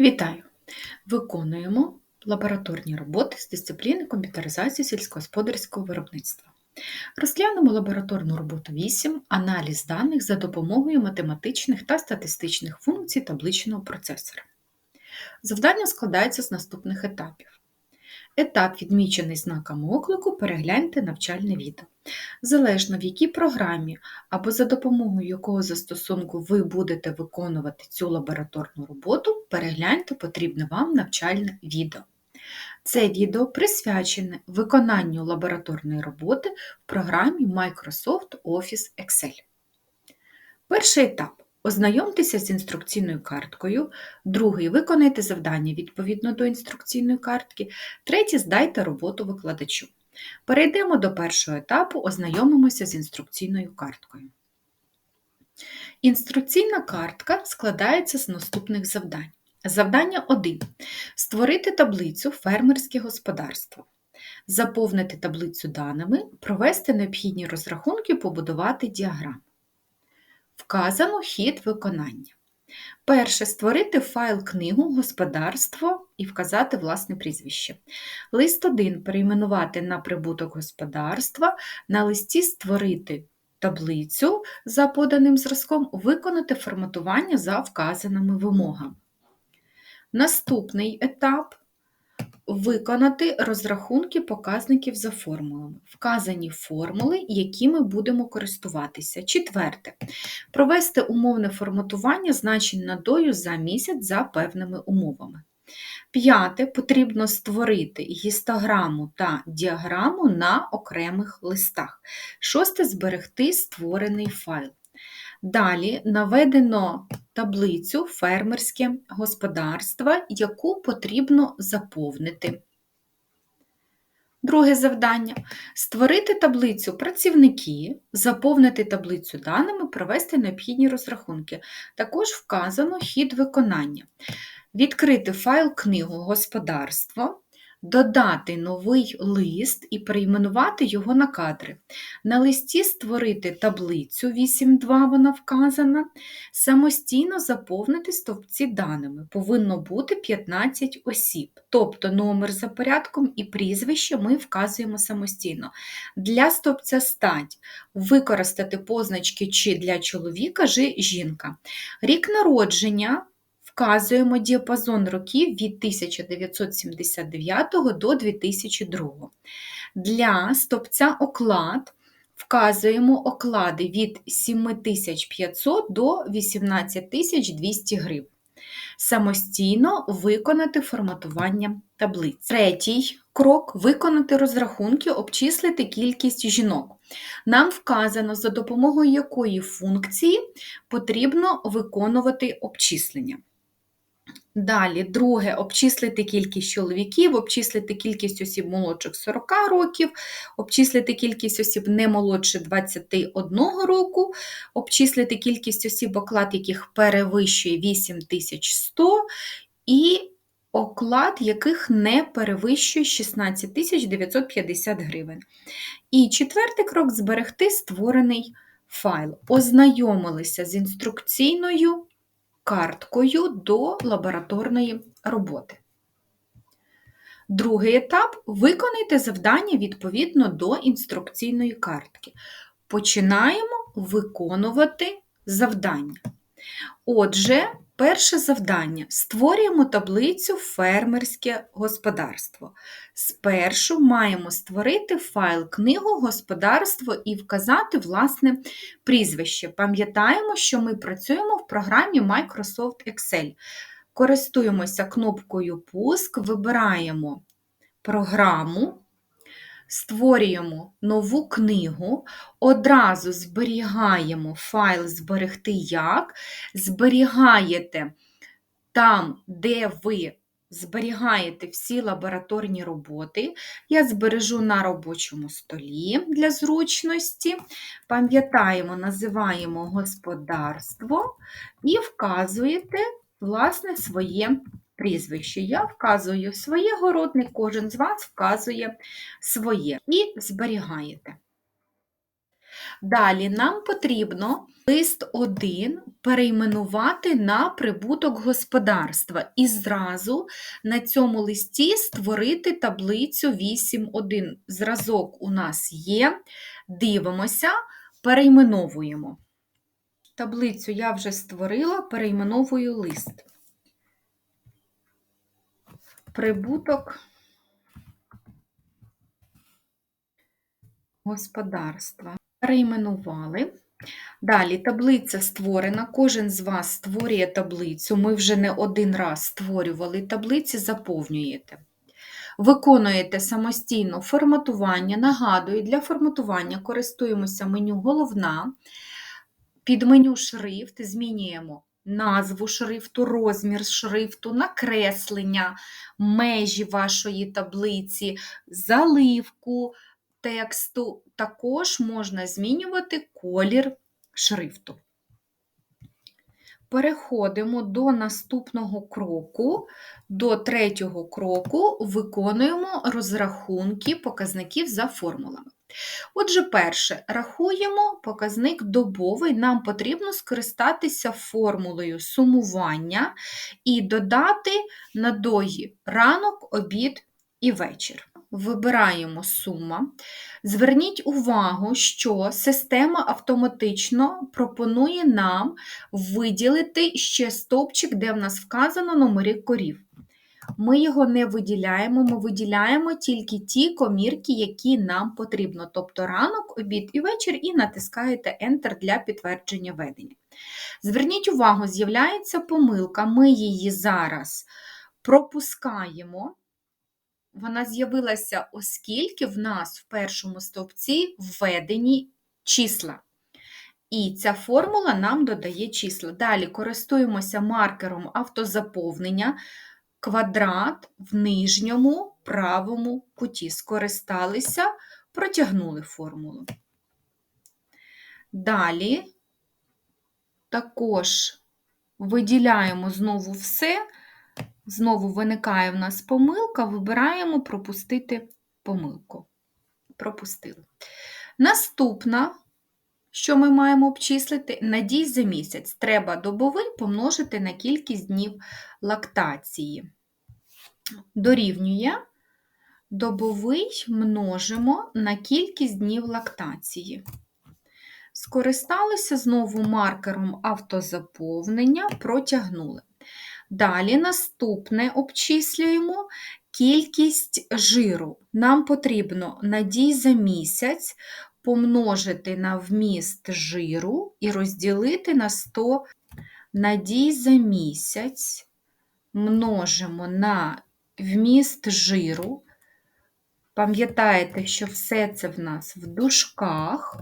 Вітаю! Виконуємо лабораторні роботи з дисципліни комп'ютеризації сільськогосподарського виробництва. Розглянемо лабораторну роботу 8 аналіз даних за допомогою математичних та статистичних функцій табличного процесора. Завдання складається з наступних етапів. Етап, відмічений знаком оклику, перегляньте навчальне відео. Залежно в якій програмі або за допомогою якого застосунку ви будете виконувати цю лабораторну роботу, перегляньте потрібне вам навчальне відео. Це відео присвячене виконанню лабораторної роботи в програмі Microsoft Office Excel. Перший етап. Ознайомтеся з інструкційною карткою, другий виконайте завдання відповідно до інструкційної картки, третій здайте роботу викладачу. Перейдемо до першого етапу, ознайомимося з інструкційною карткою. Інструкційна картка складається з наступних завдань. Завдання 1. Створити таблицю фермерське господарство. Заповнити таблицю даними, провести необхідні розрахунки, побудувати діаграму. Вказано хід виконання. Перше створити файл книгу Господарство і вказати власне прізвище. Лист 1 перейменувати на прибуток господарства, на листі створити таблицю за поданим зразком, виконати форматування за вказаними вимогами. Наступний етап Виконати розрахунки показників за формулами. Вказані формули, які ми будемо користуватися. Четверте. Провести умовне форматування значень надою за місяць за певними умовами. П'яте. Потрібно створити гістограму та діаграму на окремих листах. Шосте зберегти створений файл. Далі наведено таблицю фермерське господарство, яку потрібно заповнити. Друге завдання створити таблицю працівники, заповнити таблицю даними, провести необхідні розрахунки. Також вказано хід виконання. Відкрити файл книгу Господарство, додати новий лист і перейменувати його на кадри. На листі створити таблицю 8.2, вона вказана, самостійно заповнити стовпці даними. Повинно бути 15 осіб, тобто номер за порядком і прізвище ми вказуємо самостійно. Для стовпця стать використати позначки чи для чоловіка, чи жінка. Рік народження вказуємо діапазон років від 1979 до 2002. Для стопця оклад вказуємо оклади від 7500 до 18200 гривень. Самостійно виконати форматування таблиць. Третій крок виконати розрахунки, обчислити кількість жінок. Нам вказано, за допомогою якої функції потрібно виконувати обчислення. Далі, друге, обчислити кількість чоловіків, обчислити кількість осіб молодших 40 років, обчислити кількість осіб не молодше 21 року, обчислити кількість осіб, оклад яких перевищує 8100, і оклад яких не перевищує 16 950 гривень. І четвертий крок зберегти створений файл. Ознайомилися з інструкційною карткою до лабораторної роботи. Другий етап виконайте завдання відповідно до інструкційної картки. Починаємо виконувати завдання. Отже, перше завдання: створюємо таблицю фермерське господарство. Спершу маємо створити файл книгу господарство і вказати власне прізвище. Пам'ятаємо, що ми працюємо в програмі Microsoft Excel. Користуємося кнопкою Пуск, вибираємо програму створюємо нову книгу, одразу зберігаємо файл Зберегти як, зберігаєте там, де ви зберігаєте всі лабораторні роботи. Я збережу на робочому столі для зручності. Пам'ятаємо, називаємо господарство і вказуєте, власне, своє прізвище. Я вказую своє городник, кожен з вас вказує своє і зберігаєте. Далі нам потрібно Лист 1 перейменувати на прибуток господарства і зразу на цьому листі створити таблицю 8.1. Зразок у нас є. Дивимося, перейменовуємо. Таблицю я вже створила, перейменовую лист. Прибуток господарства. Перейменували. Далі таблиця створена, кожен з вас створює таблицю. Ми вже не один раз створювали таблиці, заповнюєте. Виконуєте самостійно форматування. Нагадую, для форматування користуємося меню Головна. Під меню Шрифт змінюємо назву шрифту, розмір шрифту, накреслення, межі вашої таблиці, заливку тексту. Також можна змінювати колір шрифту. Переходимо до наступного кроку, до третього кроку виконуємо розрахунки показників за формулами. Отже, перше, рахуємо показник добовий, нам потрібно скористатися формулою сумування і додати надої ранок, обід і вечір. Вибираємо сума. Зверніть увагу, що система автоматично пропонує нам виділити ще стовпчик, де в нас вказано номери корів. Ми його не виділяємо, ми виділяємо тільки ті комірки, які нам потрібно, тобто ранок, обід і вечір, і натискаєте Enter для підтвердження ведення. Зверніть увагу, з'являється помилка, ми її зараз пропускаємо. Вона з'явилася, оскільки в нас в першому стовпці введені числа. І ця формула нам додає числа. Далі користуємося маркером автозаповнення квадрат в нижньому правому куті. Скористалися, протягнули формулу. Далі також виділяємо знову все, знову виникає в нас помилка, вибираємо пропустити помилку. Пропустили. Наступна, що ми маємо обчислити, надій за місяць. Треба добовий помножити на кількість днів лактації дорівнює добовий множимо на кількість днів лактації. Скористалися знову маркером автозаповнення, протягнули. Далі наступне обчислюємо кількість жиру. Нам потрібно надій за місяць помножити на вміст жиру і розділити на 100 надій за місяць множимо на вміст жиру. Пам'ятаєте, що все це в нас в дужках.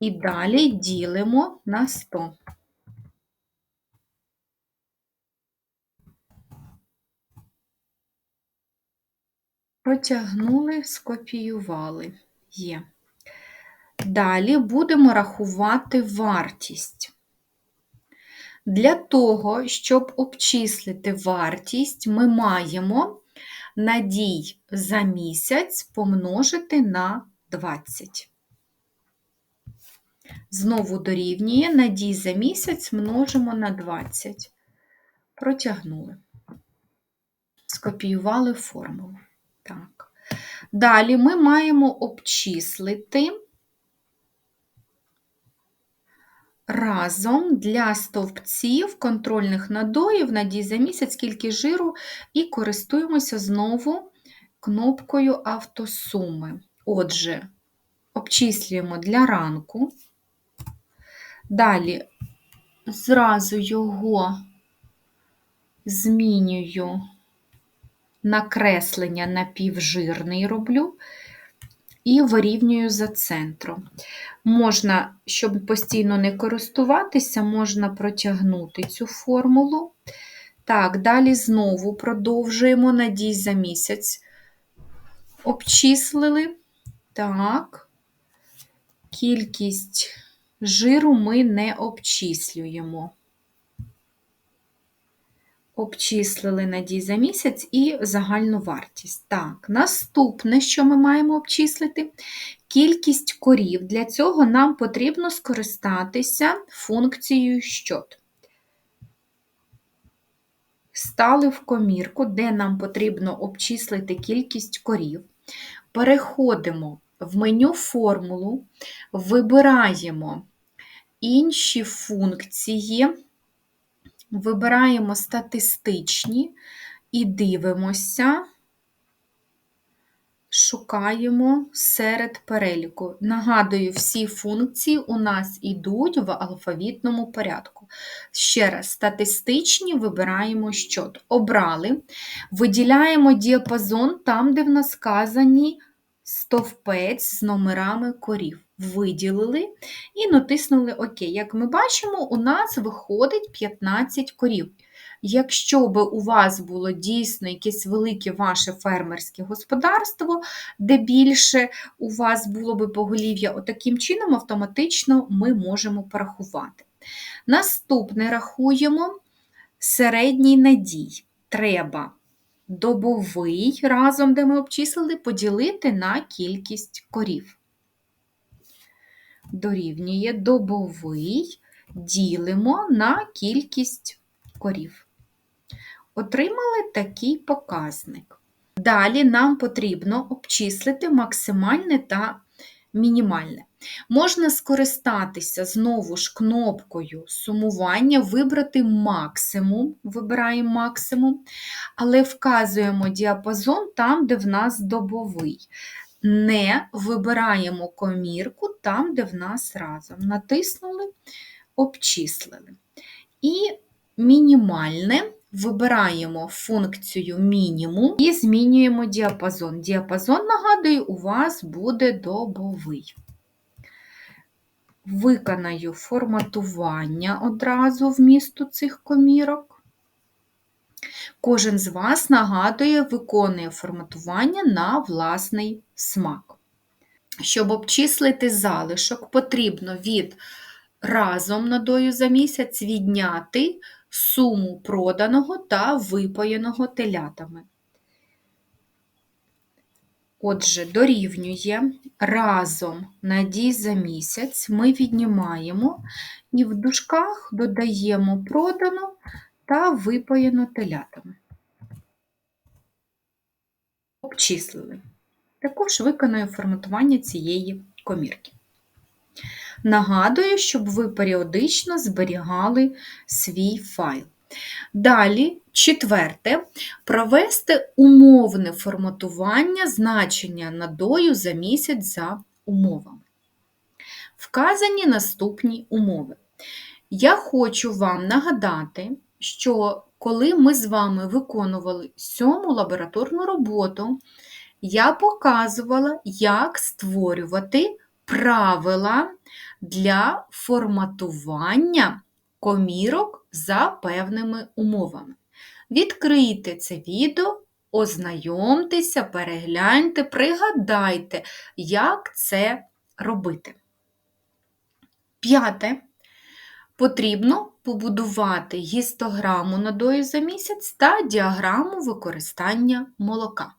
І далі ділимо на 100. Протягнули, скопіювали. Є. Далі будемо рахувати вартість. Для того, щоб обчислити вартість, ми маємо надій за місяць помножити на 20. Знову дорівнює надій за місяць множимо на 20. Протягнули. Скопіювали формулу. Так. Далі ми маємо обчислити разом для стовпців контрольних надоїв надій за місяць скільки жиру, і користуємося знову кнопкою автосуми. Отже, обчислюємо для ранку. Далі зразу його змінюю накреслення на півжирний роблю і вирівнюю за центром. Можна, щоб постійно не користуватися, можна протягнути цю формулу. Так, далі знову продовжуємо надій за місяць. Обчислили. Так, кількість жиру ми не обчислюємо. Обчислили надій за місяць і загальну вартість. Так, наступне, що ми маємо обчислити, кількість корів. Для цього нам потрібно скористатися функцією щот. Стали в комірку, де нам потрібно обчислити кількість корів. Переходимо в меню формулу, вибираємо інші функції, вибираємо статистичні і дивимося, шукаємо серед переліку. Нагадую, всі функції у нас йдуть в алфавітному порядку. Ще раз, статистичні вибираємо щот. Обрали, виділяємо діапазон там, де в нас сказані стовпець з номерами корів. Виділили і натиснули ОК. Як ми бачимо, у нас виходить 15 корів. Якщо би у вас було дійсно якесь велике ваше фермерське господарство, де більше у вас було би поголів'я, отаким чином автоматично ми можемо порахувати. Наступне рахуємо середній надій. Треба добовий разом, де ми обчислили, поділити на кількість корів. Дорівнює добовий ділимо на кількість корів. Отримали такий показник. Далі нам потрібно обчислити максимальне та мінімальне. Можна скористатися знову ж кнопкою сумування, вибрати максимум, вибираємо максимум, але вказуємо діапазон там, де в нас добовий. Не вибираємо комірку там, де в нас разом. Натиснули, обчислили. І мінімальне вибираємо функцію мінімум і змінюємо діапазон. Діапазон, нагадую, у вас буде добовий. Виконаю форматування одразу вмісту цих комірок. Кожен з вас нагадує, виконує форматування на власний смак. Щоб обчислити залишок, потрібно від разом надою за місяць відняти суму проданого та випоєного телятами. Отже, дорівнює разом надій за місяць ми віднімаємо і в дужках додаємо продану та випоєну телятами. Обчислили. Також виконую форматування цієї комірки. Нагадую, щоб ви періодично зберігали свій файл. Далі, четверте, провести умовне форматування значення надою за місяць за умовами. Вказані наступні умови. Я хочу вам нагадати, що коли ми з вами виконували сьому лабораторну роботу, я показувала, як створювати правила для форматування комірок за певними умовами. Відкрийте це відео, ознайомтеся, перегляньте, пригадайте, як це робити. П'яте. Потрібно побудувати гістограму надою за місяць та діаграму використання молока.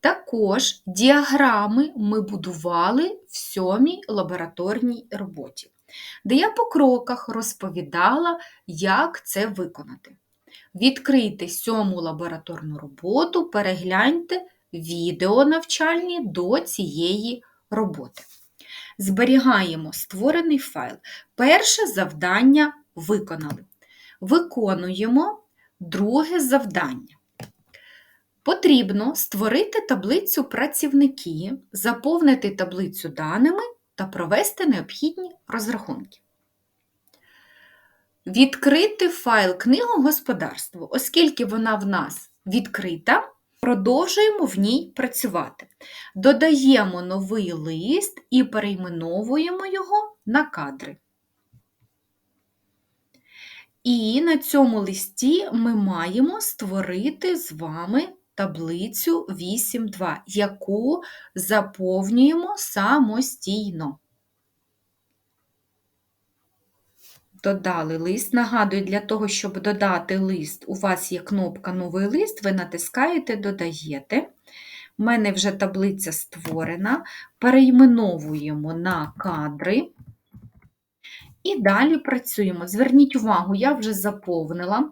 Також діаграми ми будували в сьомій лабораторній роботі, де я по кроках розповідала, як це виконати. Відкрийте сьому лабораторну роботу, перегляньте відео навчальні до цієї роботи. Зберігаємо створений файл. Перше завдання виконали. Виконуємо друге завдання. Потрібно створити таблицю працівники, заповнити таблицю даними та провести необхідні розрахунки. Відкрити файл книгогосподарство, оскільки вона в нас відкрита, продовжуємо в ній працювати. Додаємо новий лист і перейменовуємо його на кадри. І на цьому листі ми маємо створити з вами таблицю 8.2, яку заповнюємо самостійно. Додали лист. Нагадую, для того, щоб додати лист, у вас є кнопка Новий лист, ви натискаєте, додаєте. У мене вже таблиця створена. Перейменовуємо на кадри. І далі працюємо. Зверніть увагу, я вже заповнила.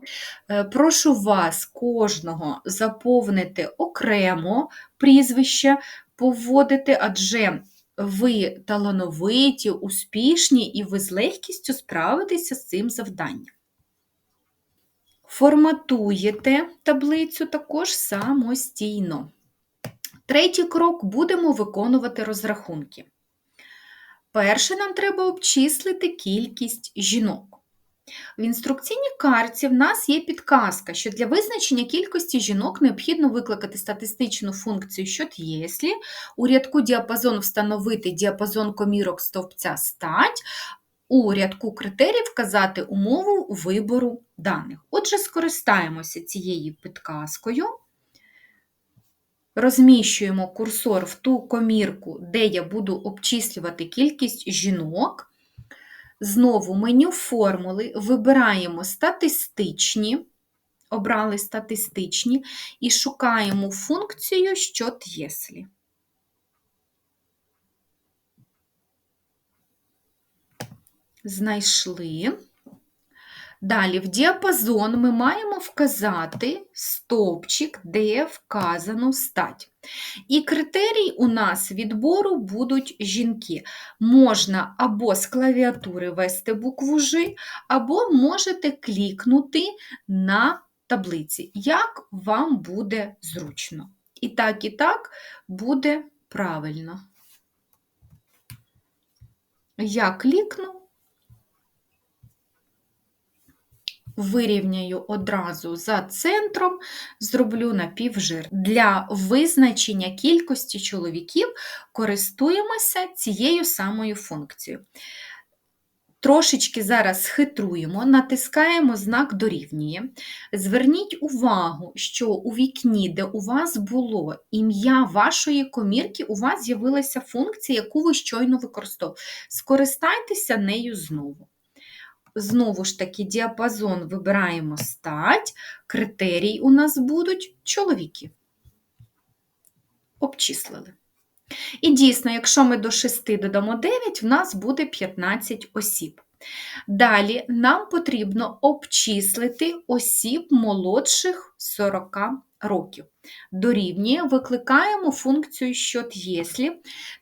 Е, прошу вас кожного заповнити окремо прізвище, поводити, адже ви талановиті, успішні і ви з легкістю справитеся з цим завданням. Форматуєте таблицю також самостійно. Третій крок будемо виконувати розрахунки. Перше, нам треба обчислити кількість жінок. В інструкційній карті в нас є підказка, що для визначення кількості жінок необхідно викликати статистичну функцію «щот єслі», у рядку діапазон встановити діапазон комірок стовпця стать, у рядку критерій вказати умову вибору даних. Отже, скористаємося цією підказкою. Розміщуємо курсор в ту комірку, де я буду обчислювати кількість жінок. Знову меню формули вибираємо статистичні, обрали статистичні і шукаємо функцію «щот єслі». Знайшли. Далі в діапазон ми маємо вказати стовпчик, де вказано стать. І критерій у нас відбору будуть жінки. Можна або з клавіатури ввести букву Ж, або можете клікнути на таблиці, як вам буде зручно. І так, і так буде правильно. Я клікну. Вирівняю одразу за центром, зроблю напівжир. Для визначення кількості чоловіків користуємося цією самою функцією. Трошечки зараз хитруємо, натискаємо знак дорівнює. Зверніть увагу, що у вікні, де у вас було ім'я вашої комірки, у вас з'явилася функція, яку ви щойно використовували. Скористайтеся нею знову. Знову ж таки, діапазон вибираємо стать, критерій у нас будуть чоловіки. Обчислили. І дійсно, якщо ми до 6 додамо 9, в нас буде 15 осіб. Далі нам потрібно обчислити осіб молодших 40 років. Дорівнює, викликаємо функцію «щот єслі».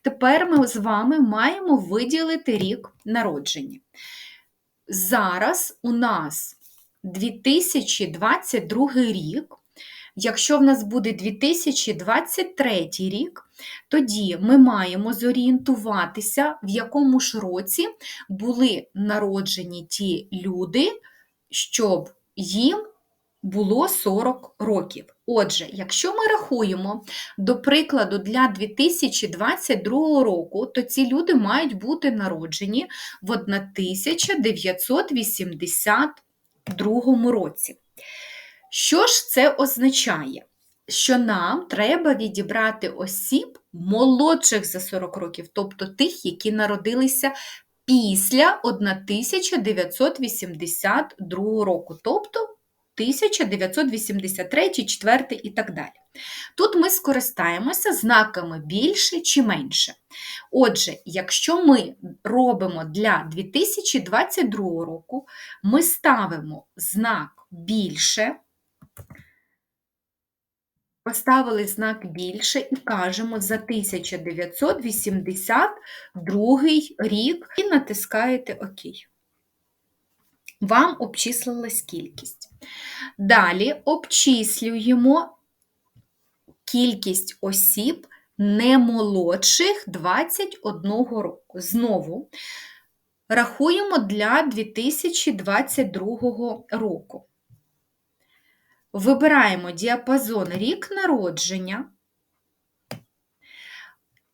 Тепер ми з вами маємо виділити рік народження. Зараз у нас 2022 рік. Якщо в нас буде 2023 рік, тоді ми маємо зорієнтуватися, в якому ж році були народжені ті люди, щоб їм було 40 років. Отже, якщо ми рахуємо, до прикладу, для 2022 року, то ці люди мають бути народжені в 1982 році. Що ж це означає? Що нам треба відібрати осіб молодших за 40 років, тобто тих, які народилися після 1982 року, тобто 1983, 4 і так далі. Тут ми скористаємося знаками більше чи менше. Отже, якщо ми робимо для 2022 року, ми ставимо знак більше, поставили знак більше і кажемо за 1982 рік і натискаєте ОК. Вам обчислилась кількість. Далі обчислюємо кількість осіб не молодших 21 року. Знову рахуємо для 2022 року. Вибираємо діапазон рік народження.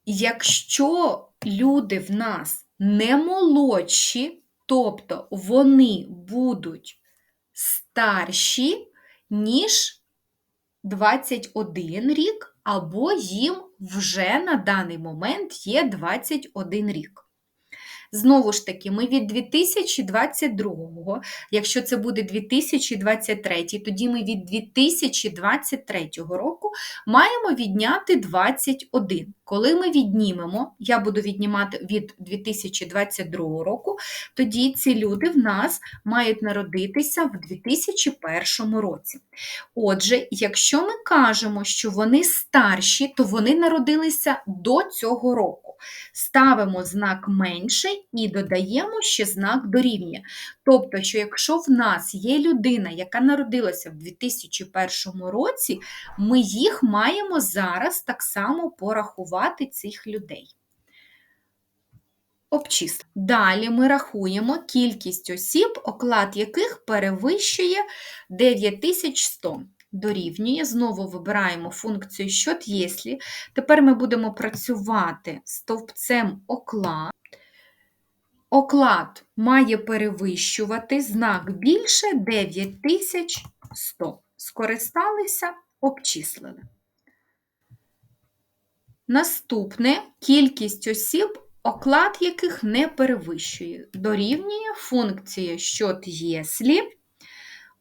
Якщо люди в нас не молодші, тобто вони будуть старші, ніж 21 рік, або їм вже на даний момент є 21 рік. Знову ж таки, ми від 2022, якщо це буде 2023, тоді ми від 2023 року маємо відняти 21. Коли ми віднімемо, я буду віднімати від 2022 року, тоді ці люди в нас мають народитися в 2001 році. Отже, якщо ми кажемо, що вони старші, то вони народилися до цього року. Ставимо знак менший і додаємо ще знак дорівнює. Тобто, що якщо в нас є людина, яка народилася в 2001 році, ми їх маємо зараз так само порахувати цих людей. Обчислити. Далі ми рахуємо кількість осіб, оклад яких перевищує 9100. Дорівнює, знову вибираємо функцію «Счет єслі». Тепер ми будемо працювати стовпцем оклад. Оклад має перевищувати знак більше 9100. Скористалися, обчислили. Наступне кількість осіб, оклад яких не перевищує. Дорівнює функція «Счет єслі».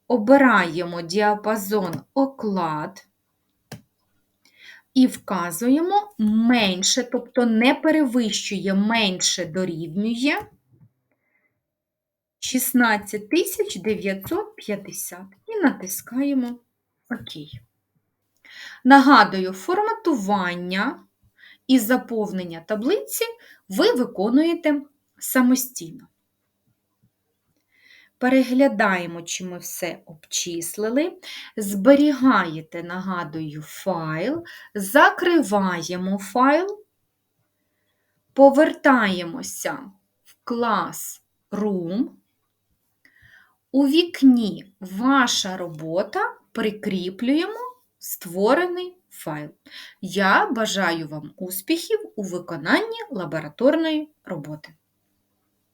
Обираємо діапазон оклад і вказуємо менше, тобто не перевищує менше дорівнює 16950 і натискаємо ОК. Нагадую, форматування і заповнення таблиці ви виконуєте самостійно. Переглядаємо, чи ми все обчислили. Зберігаєте, нагадую, файл, закриваємо файл, повертаємося в клас Room. У вікні Ваша робота прикріплюємо створений файл. Я бажаю вам успіхів у виконанні лабораторної роботи.